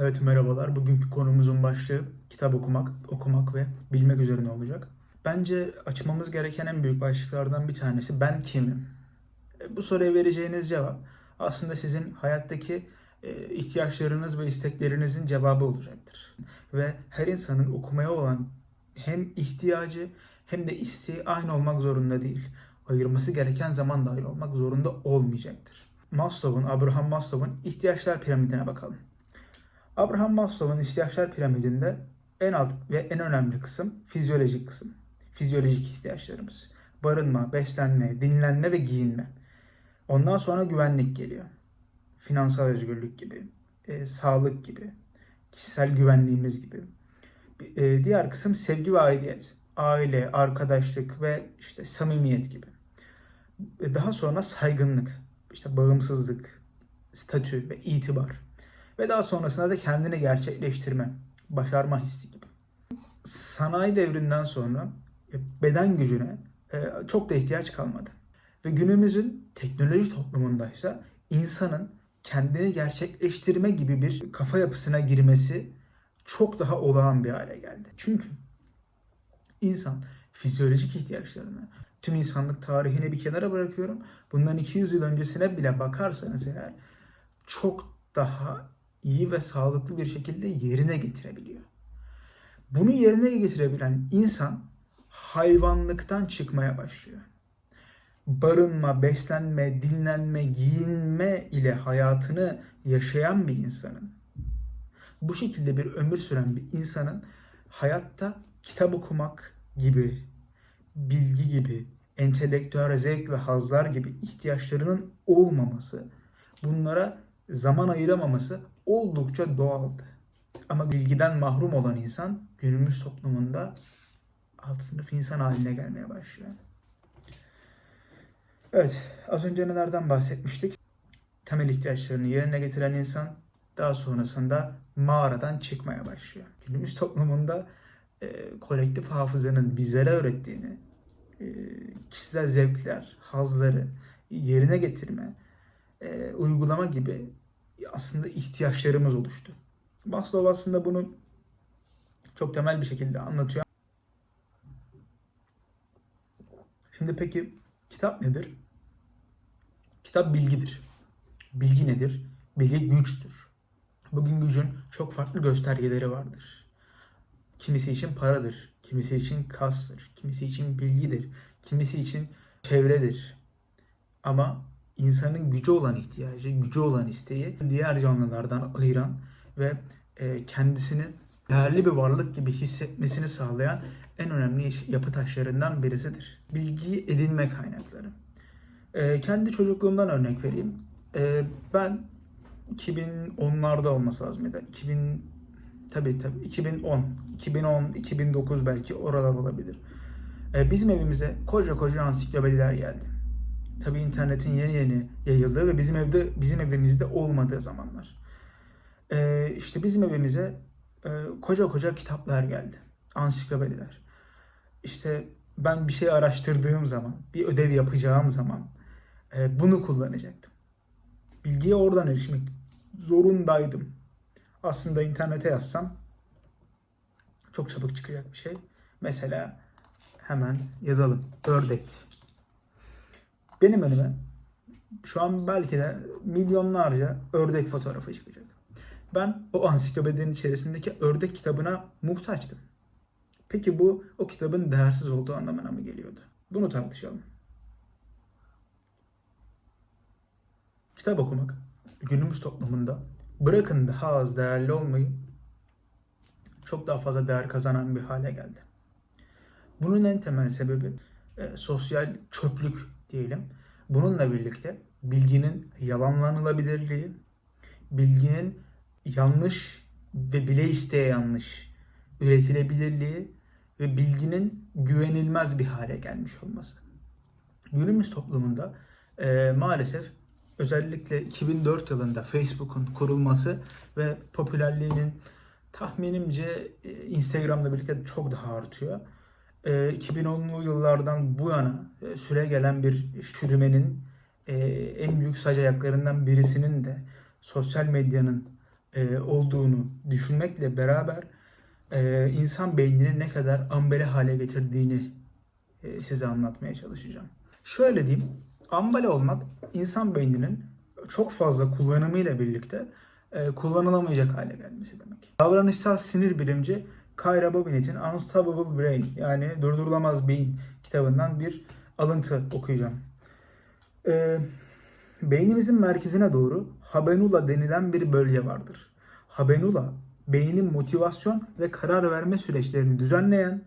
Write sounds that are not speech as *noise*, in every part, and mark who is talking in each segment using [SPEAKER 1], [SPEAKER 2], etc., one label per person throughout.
[SPEAKER 1] Evet merhabalar. Bugünkü konumuzun başlığı kitap okumak, okumak ve bilmek üzerine olacak. Bence açmamız gereken en büyük başlıklardan bir tanesi ben kimim? E, Bu soruya vereceğiniz cevap aslında sizin hayattaki e, ihtiyaçlarınız ve isteklerinizin cevabı olacaktır. Ve her insanın okumaya olan hem ihtiyacı hem de isteği aynı olmak zorunda değil. Ayırması gereken zaman da aynı olmak zorunda olmayacaktır. Maslow'un, Abraham Maslow'un ihtiyaçlar piramidine bakalım. Abraham Maslow'un ihtiyaçlar piramidinde en alt ve en önemli kısım fizyolojik kısım. Fizyolojik ihtiyaçlarımız. Barınma, beslenme, dinlenme ve giyinme. Ondan sonra güvenlik geliyor. Finansal özgürlük gibi, e, sağlık gibi, kişisel güvenliğimiz gibi. E, diğer kısım sevgi ve aidiyet. Aile, arkadaşlık ve işte samimiyet gibi. E, daha sonra saygınlık, işte bağımsızlık, statü ve itibar. Ve daha sonrasında da kendini gerçekleştirme, başarma hissi gibi. Sanayi devrinden sonra e, beden gücüne e, çok da ihtiyaç kalmadı. Ve günümüzün teknoloji toplumundaysa insanın kendini gerçekleştirme gibi bir kafa yapısına girmesi çok daha olağan bir hale geldi. Çünkü insan fizyolojik ihtiyaçlarını tüm insanlık tarihini bir kenara bırakıyorum. Bundan 200 yıl öncesine bile bakarsanız eğer çok daha iyi ve sağlıklı bir şekilde yerine getirebiliyor. Bunu yerine getirebilen insan hayvanlıktan çıkmaya başlıyor. Barınma, beslenme, dinlenme, giyinme ile hayatını yaşayan bir insanın, bu şekilde bir ömür süren bir insanın hayatta kitap okumak gibi, bilgi gibi, entelektüel zevk ve hazlar gibi ihtiyaçlarının olmaması, bunlara zaman ayıramaması oldukça doğaldı. Ama bilgiden mahrum olan insan günümüz toplumunda alt sınıf insan haline gelmeye başlıyor. Evet, az önce nelerden bahsetmiştik? Temel ihtiyaçlarını yerine getiren insan daha sonrasında mağaradan çıkmaya başlıyor. Günümüz toplumunda e, kolektif hafızanın bizlere öğrettiğini, e, kişisel zevkler, hazları yerine getirme, e, uygulama gibi aslında ihtiyaçlarımız oluştu. Maslow aslında bunu çok temel bir şekilde anlatıyor. Şimdi peki kitap nedir? Kitap bilgidir. Bilgi nedir? Bilgi güçtür. Bugün gücün çok farklı göstergeleri vardır. Kimisi için paradır, kimisi için kastır, kimisi için bilgidir, kimisi için çevredir. Ama insanın gücü olan ihtiyacı, gücü olan isteği diğer canlılardan ayıran ve e, kendisini değerli bir varlık gibi hissetmesini sağlayan en önemli yapı taşlarından birisidir. Bilgi edinme kaynakları. E, kendi çocukluğumdan örnek vereyim. E, ben 2010'larda olması lazım ya da 2000 tabii tabii 2010, 2010, 2009 belki oralar olabilir. Bizim evimize koca koca ansiklopediler geldi. Tabii internetin yeni yeni yayıldığı ve bizim evde bizim evimizde olmadığı zamanlar. E, işte bizim evimize e, koca koca kitaplar geldi. Ansiklopediler. İşte ben bir şey araştırdığım zaman, bir ödev yapacağım zaman e, bunu kullanacaktım. Bilgiye oradan erişmek zorundaydım. Aslında internete yazsam çok çabuk çıkacak bir şey. Mesela hemen yazalım. Ördek. Benim önüme şu an belki de milyonlarca ördek fotoğrafı çıkacak. Ben o ansiklopedinin içerisindeki ördek kitabına muhtaçtım. Peki bu o kitabın değersiz olduğu anlamına mı geliyordu? Bunu tartışalım. Kitap okumak günümüz toplumunda bırakın daha az değerli olmayı çok daha fazla değer kazanan bir hale geldi. Bunun en temel sebebi e, sosyal çöplük diyelim. Bununla birlikte bilginin yalanlanılabilirliği, bilginin yanlış ve bile isteye yanlış üretilebilirliği ve bilginin güvenilmez bir hale gelmiş olması. Günümüz toplumunda e, maalesef özellikle 2004 yılında Facebook'un kurulması ve popülerliğinin tahminimce e, Instagram'la birlikte çok daha artıyor. E, 2010'lu yıllardan bu yana e, süre gelen bir çürümenin e, en büyük sac ayaklarından birisinin de sosyal medyanın e, olduğunu düşünmekle beraber insan beynini ne kadar ambele hale getirdiğini size anlatmaya çalışacağım. Şöyle diyeyim, ambale olmak insan beyninin çok fazla kullanımıyla birlikte kullanılamayacak hale gelmesi demek. Davranışsal sinir bilimci Kyra Babinet'in Unstoppable Brain yani Durdurulamaz Beyin kitabından bir alıntı okuyacağım. E, beynimizin merkezine doğru habenula denilen bir bölge vardır. Habenula, beynin motivasyon ve karar verme süreçlerini düzenleyen,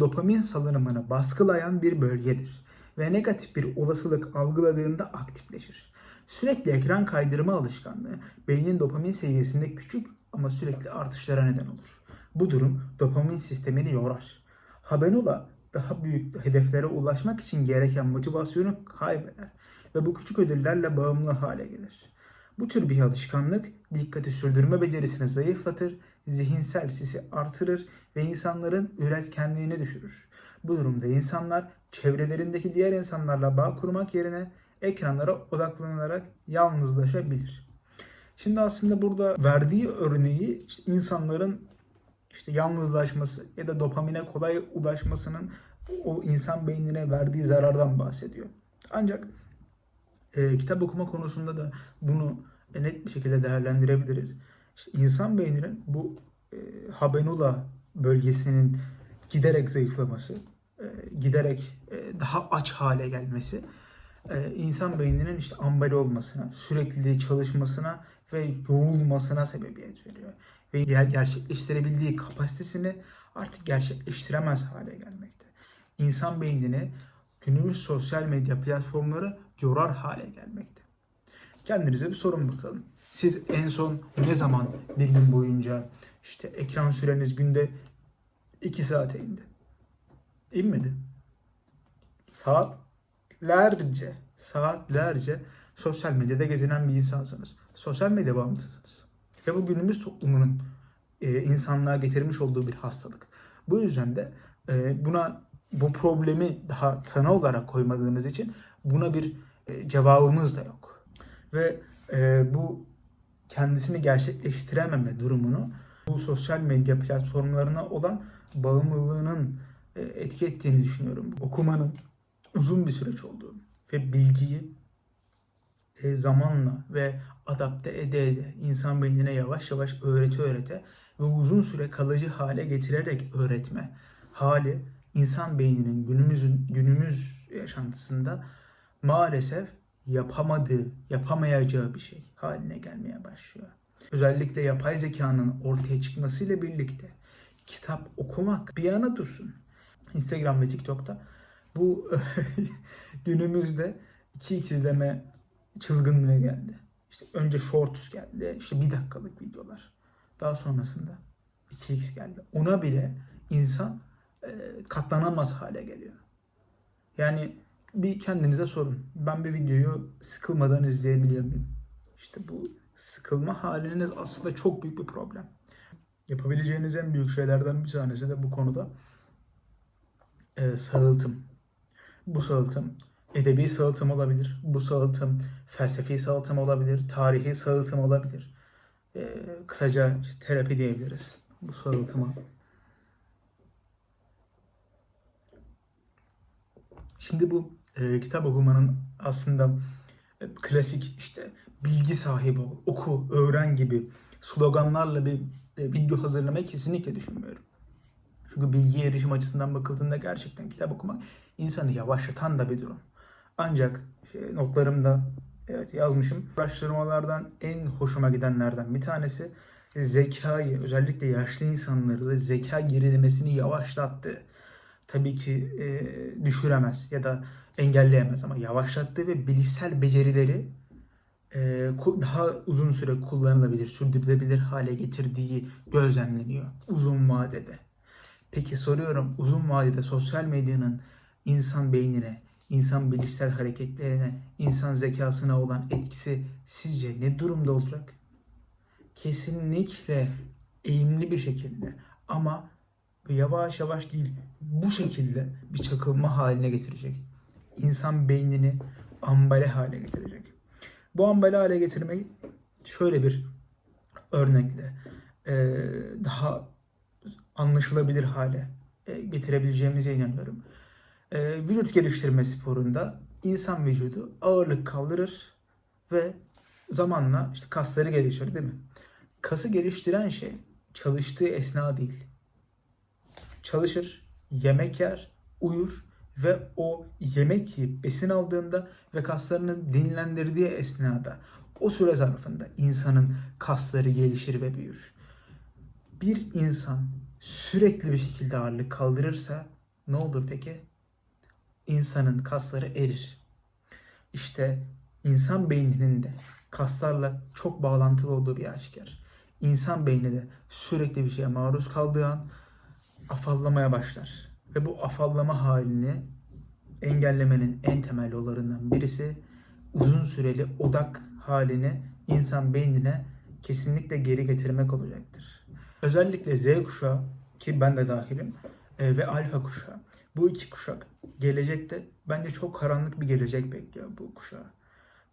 [SPEAKER 1] dopamin salınımını baskılayan bir bölgedir ve negatif bir olasılık algıladığında aktifleşir. Sürekli ekran kaydırma alışkanlığı beynin dopamin seviyesinde küçük ama sürekli artışlara neden olur. Bu durum dopamin sistemini yorar. Habenula daha büyük hedeflere ulaşmak için gereken motivasyonu kaybeder ve bu küçük ödüllerle bağımlı hale gelir. Bu tür bir alışkanlık dikkati sürdürme becerisini zayıflatır, zihinsel sisi artırır ve insanların üretkenliğini düşürür. Bu durumda insanlar çevrelerindeki diğer insanlarla bağ kurmak yerine ekranlara odaklanarak yalnızlaşabilir. Şimdi aslında burada verdiği örneği insanların işte yalnızlaşması ya da dopamine kolay ulaşmasının o insan beynine verdiği zarardan bahsediyor. Ancak e, kitap okuma konusunda da bunu net bir şekilde değerlendirebiliriz. İşte insan beyninin bu e, habenula bölgesinin giderek zayıflaması, e, giderek e, daha aç hale gelmesi e, insan beyninin işte ambale olmasına, sürekli çalışmasına ve yorulmasına sebebiyet veriyor. Ve ger- gerçekleştirebildiği kapasitesini artık gerçekleştiremez hale gelmekte. İnsan beynini günümüz sosyal medya platformları yorar hale gelmekte. Kendinize bir sorun bakalım. Siz en son ne zaman bir gün boyunca işte ekran süreniz günde 2 saate indi? İnmedi. Saatlerce, saatlerce sosyal medyada gezinen bir insansınız. Sosyal medya bağımlısısınız. Ve bu günümüz toplumunun e, insanlığa getirmiş olduğu bir hastalık. Bu yüzden de e, buna bu problemi daha tanı olarak koymadığımız için buna bir e, cevabımız da yok. Ve e, bu kendisini gerçekleştirememe durumunu bu sosyal medya platformlarına olan bağımlılığının e, etki ettiğini düşünüyorum. Okumanın uzun bir süreç olduğunu ve bilgiyi e, zamanla ve adapte ede ede insan beynine yavaş yavaş öğrete öğrete ve uzun süre kalıcı hale getirerek öğretme hali insan beyninin günümüzün günümüz yaşantısında maalesef yapamadığı, yapamayacağı bir şey haline gelmeye başlıyor. Özellikle yapay zekanın ortaya çıkmasıyla birlikte kitap okumak bir yana dursun. Instagram ve TikTok'ta bu *laughs* günümüzde 2x izleme çılgınlığı geldi. İşte önce shorts geldi, işte bir dakikalık videolar. Daha sonrasında 2x geldi. Ona bile insan e, katlanamaz hale geliyor. Yani bir kendinize sorun. Ben bir videoyu sıkılmadan izleyebiliyor muyum? İşte bu sıkılma haliniz aslında çok büyük bir problem. Yapabileceğiniz en büyük şeylerden bir tanesi de bu konuda e, sağıltım. Bu sağıltım edebi sağıltım olabilir. Bu sağıltım felsefi sağıltım olabilir. Tarihi sağıltım olabilir. E, kısaca işte terapi diyebiliriz bu sağıltıma. Şimdi bu e, kitap okumanın aslında e, klasik işte bilgi sahibi ol, oku, öğren gibi sloganlarla bir e, video hazırlamayı kesinlikle düşünmüyorum. Çünkü bilgi erişim açısından bakıldığında gerçekten kitap okumak insanı yavaşlatan da bir durum. Ancak şey, notlarımda evet yazmışım. Araştırmalardan en hoşuma gidenlerden bir tanesi zekayı özellikle yaşlı insanları da zeka gerilemesini yavaşlattı. Tabii ki e, düşüremez ya da engelleyemez ama yavaşlattı ve bilişsel becerileri e, daha uzun süre kullanılabilir, sürdürülebilir hale getirdiği gözlemleniyor uzun vadede. Peki soruyorum uzun vadede sosyal medyanın insan beynine, insan bilişsel hareketlerine, insan zekasına olan etkisi sizce ne durumda olacak? Kesinlikle eğimli bir şekilde ama yavaş yavaş değil bu şekilde bir çakılma haline getirecek. İnsan beynini ambale hale getirecek. Bu ambale hale getirmeyi şöyle bir örnekle daha anlaşılabilir hale getirebileceğimize inanıyorum. E, vücut geliştirme sporunda insan vücudu ağırlık kaldırır ve zamanla işte kasları gelişir değil mi? Kası geliştiren şey çalıştığı esna değil. Çalışır, yemek yer, uyur ve o yemek yiyip besin aldığında ve kaslarını dinlendirdiği esnada o süre zarfında insanın kasları gelişir ve büyür. Bir insan sürekli bir şekilde ağırlık kaldırırsa ne olur peki? İnsanın kasları erir. İşte insan beyninin de kaslarla çok bağlantılı olduğu bir aşikar. İnsan beyni de sürekli bir şeye maruz kaldığı an afallamaya başlar. Ve bu afallama halini engellemenin en temel yollarından birisi uzun süreli odak halini insan beynine kesinlikle geri getirmek olacaktır. Özellikle Z kuşağı ki ben de dahilim e, ve alfa kuşağı. Bu iki kuşak gelecekte bence çok karanlık bir gelecek bekliyor bu kuşağı.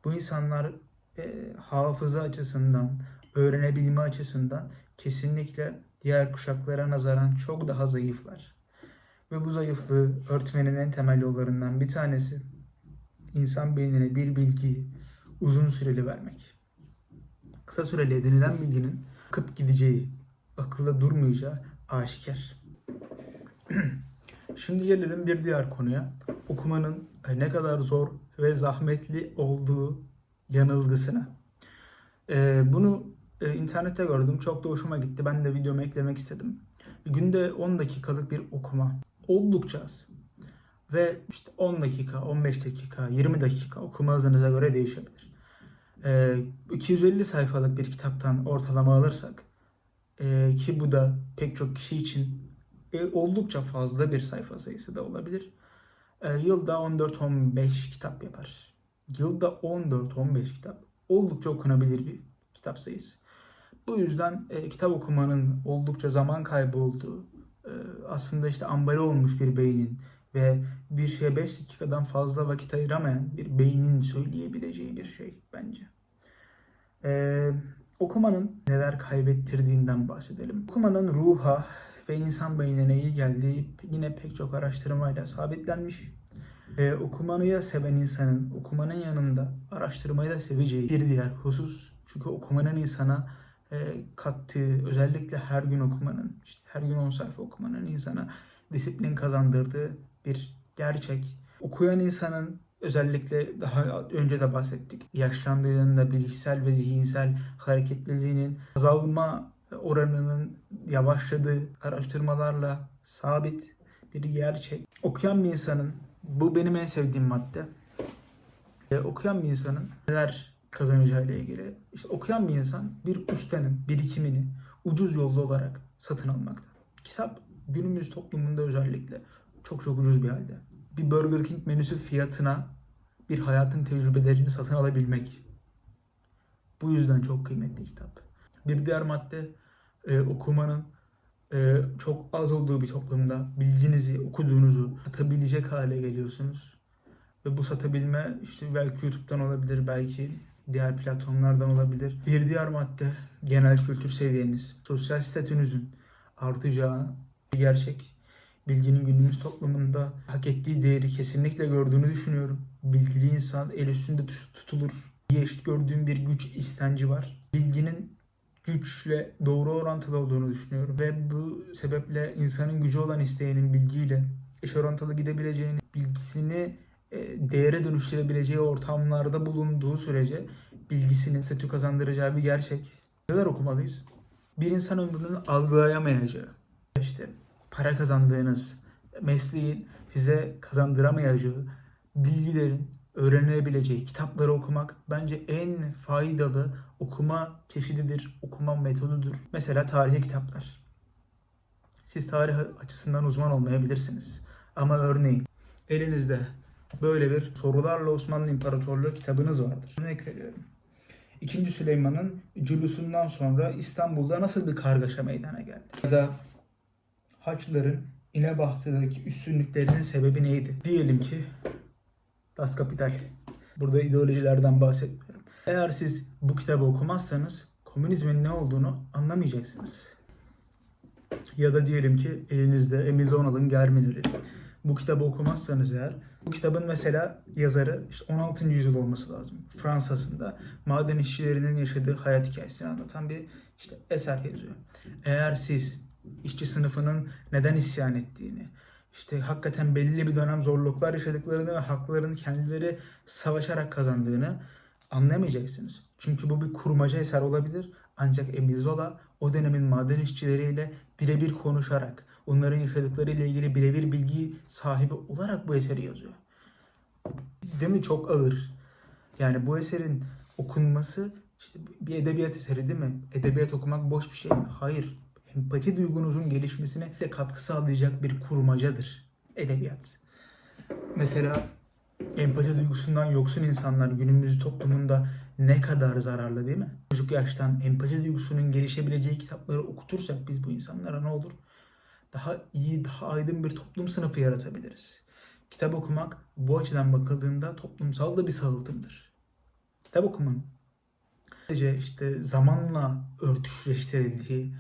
[SPEAKER 1] Bu insanlar e, hafıza açısından, öğrenebilme açısından kesinlikle diğer kuşaklara nazaran çok daha zayıflar. Ve bu zayıflığı örtmenin en temel yollarından bir tanesi insan beynine bir bilgiyi uzun süreli vermek. Kısa süreli edinilen bilginin akıp gideceği, akılda durmayacağı aşikar. *clears throat* Şimdi gelelim bir diğer konuya. Okumanın ne kadar zor ve zahmetli olduğu yanılgısına. Ee, bunu e, internette gördüm. Çok da hoşuma gitti. Ben de videoma eklemek istedim. Günde 10 dakikalık bir okuma. Oldukça az. Ve işte 10 dakika, 15 dakika, 20 dakika okuma hızınıza göre değişebilir. Ee, 250 sayfalık bir kitaptan ortalama alırsak e, ki bu da pek çok kişi için e, oldukça fazla bir sayfa sayısı da olabilir. E, yılda 14-15 kitap yapar. Yılda 14-15 kitap oldukça okunabilir bir kitap sayısı. Bu yüzden e, kitap okumanın oldukça zaman kaybı olduğu, e, aslında işte ambale olmuş bir beynin ve bir şeye 5 dakikadan fazla vakit ayıramayan bir beynin söyleyebileceği bir şey bence. E, okumanın neler kaybettirdiğinden bahsedelim. Okumanın ruha ve insan beynine iyi geldiği yine pek çok araştırmayla sabitlenmiş. Ee, okumayı seven insanın okumanın yanında araştırmayı da seveceği bir diğer husus. Çünkü okumanın insana e, kattığı, özellikle her gün okumanın, işte her gün 10 sayfa okumanın insana disiplin kazandırdığı bir gerçek. Okuyan insanın özellikle daha önce de bahsettik. Yaşlandığında bilişsel ve zihinsel hareketliliğinin azalma oranının yavaşladığı araştırmalarla sabit bir gerçek. Okuyan bir insanın, bu benim en sevdiğim madde. E, okuyan bir insanın neler kazanacağı ile ilgili. İşte okuyan bir insan bir ustanın birikimini ucuz yollu olarak satın almakta. Kitap günümüz toplumunda özellikle çok çok ucuz bir halde. Bir Burger King menüsü fiyatına bir hayatın tecrübelerini satın alabilmek. Bu yüzden çok kıymetli kitap. Bir diğer madde e, okumanın e, çok az olduğu bir toplumda bilginizi, okuduğunuzu satabilecek hale geliyorsunuz. Ve bu satabilme işte belki YouTube'dan olabilir, belki diğer platformlardan olabilir. Bir diğer madde genel kültür seviyeniz, sosyal statünüzün artacağı bir gerçek. Bilginin günümüz toplumunda hak ettiği değeri kesinlikle gördüğünü düşünüyorum. Bilgili insan el üstünde tutulur. diye eşit gördüğüm bir güç istenci var. Bilginin güçle doğru orantılı olduğunu düşünüyorum. Ve bu sebeple insanın gücü olan isteğinin bilgiyle eş orantılı gidebileceğini, bilgisini e, değere dönüştürebileceği ortamlarda bulunduğu sürece bilgisinin statü kazandıracağı bir gerçek. Neler okumalıyız? Bir insan ömrünün algılayamayacağı, işte para kazandığınız mesleğin size kazandıramayacağı bilgilerin öğrenilebileceği kitapları okumak bence en faydalı okuma çeşididir, okuma metodudur. Mesela tarihi kitaplar. Siz tarih açısından uzman olmayabilirsiniz. Ama örneğin elinizde böyle bir sorularla Osmanlı İmparatorluğu kitabınız vardır. Örnek veriyorum. İkinci Süleyman'ın culusundan sonra İstanbul'da nasıl bir kargaşa meydana geldi? Ya da Haçlıların İnebahtı'daki üstünlüklerinin sebebi neydi? Diyelim ki Das Kapital. Burada ideolojilerden bahsetmiyorum. Eğer siz bu kitabı okumazsanız komünizmin ne olduğunu anlamayacaksınız. Ya da diyelim ki elinizde Emil alın Germinal'i. Bu kitabı okumazsanız eğer, bu kitabın mesela yazarı işte 16. yüzyıl olması lazım. Fransa'sında maden işçilerinin yaşadığı hayat hikayesini anlatan bir işte eser yazıyor. Eğer siz işçi sınıfının neden isyan ettiğini, işte hakikaten belli bir dönem zorluklar yaşadıklarını ve haklarını kendileri savaşarak kazandığını anlayamayacaksınız. Çünkü bu bir kurmaca eser olabilir. Ancak Emile Zola o dönemin maden işçileriyle birebir konuşarak, onların yaşadıklarıyla ilgili birebir bilgi sahibi olarak bu eseri yazıyor. Değil mi? Çok ağır. Yani bu eserin okunması işte bir edebiyat eseri değil mi? Edebiyat okumak boş bir şey mi? Hayır. Empati duygunuzun gelişmesine de katkı sağlayacak bir kurmacadır edebiyat. Mesela empati duygusundan yoksun insanlar günümüz toplumunda ne kadar zararlı değil mi? Çocuk yaştan empati duygusunun gelişebileceği kitapları okutursak biz bu insanlara ne olur? Daha iyi, daha aydın bir toplum sınıfı yaratabiliriz. Kitap okumak bu açıdan bakıldığında toplumsal da bir sağaltımdır. Kitap okumanın sadece işte zamanla örtüşleştirildiği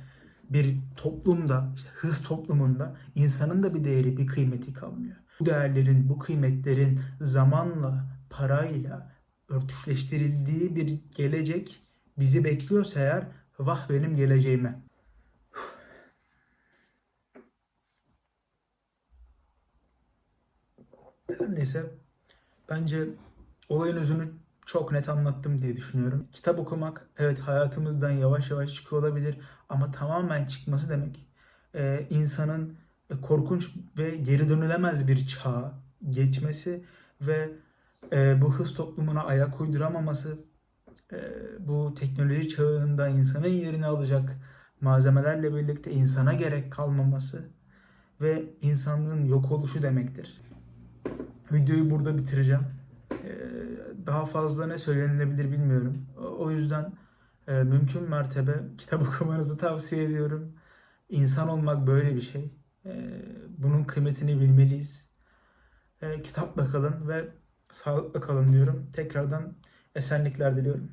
[SPEAKER 1] bir toplumda, işte hız toplumunda insanın da bir değeri, bir kıymeti kalmıyor. Bu değerlerin, bu kıymetlerin zamanla, parayla örtüşleştirildiği bir gelecek bizi bekliyorsa eğer vah benim geleceğime. Her neyse bence olayın özünü çok net anlattım diye düşünüyorum. Kitap okumak evet hayatımızdan yavaş yavaş çıkıyor olabilir ama tamamen çıkması demek e, insanın korkunç ve geri dönülemez bir çağa geçmesi ve e, bu hız toplumuna ayak uyduramaması, e, bu teknoloji çağında insanın yerini alacak malzemelerle birlikte insana gerek kalmaması ve insanlığın yok oluşu demektir. Videoyu burada bitireceğim. Daha fazla ne söylenilebilir bilmiyorum. O yüzden e, mümkün mertebe kitap *laughs* okumanızı tavsiye ediyorum. İnsan olmak böyle bir şey. E, bunun kıymetini bilmeliyiz. E, kitapla kalın ve sağlıkla kalın diyorum. Tekrardan esenlikler diliyorum.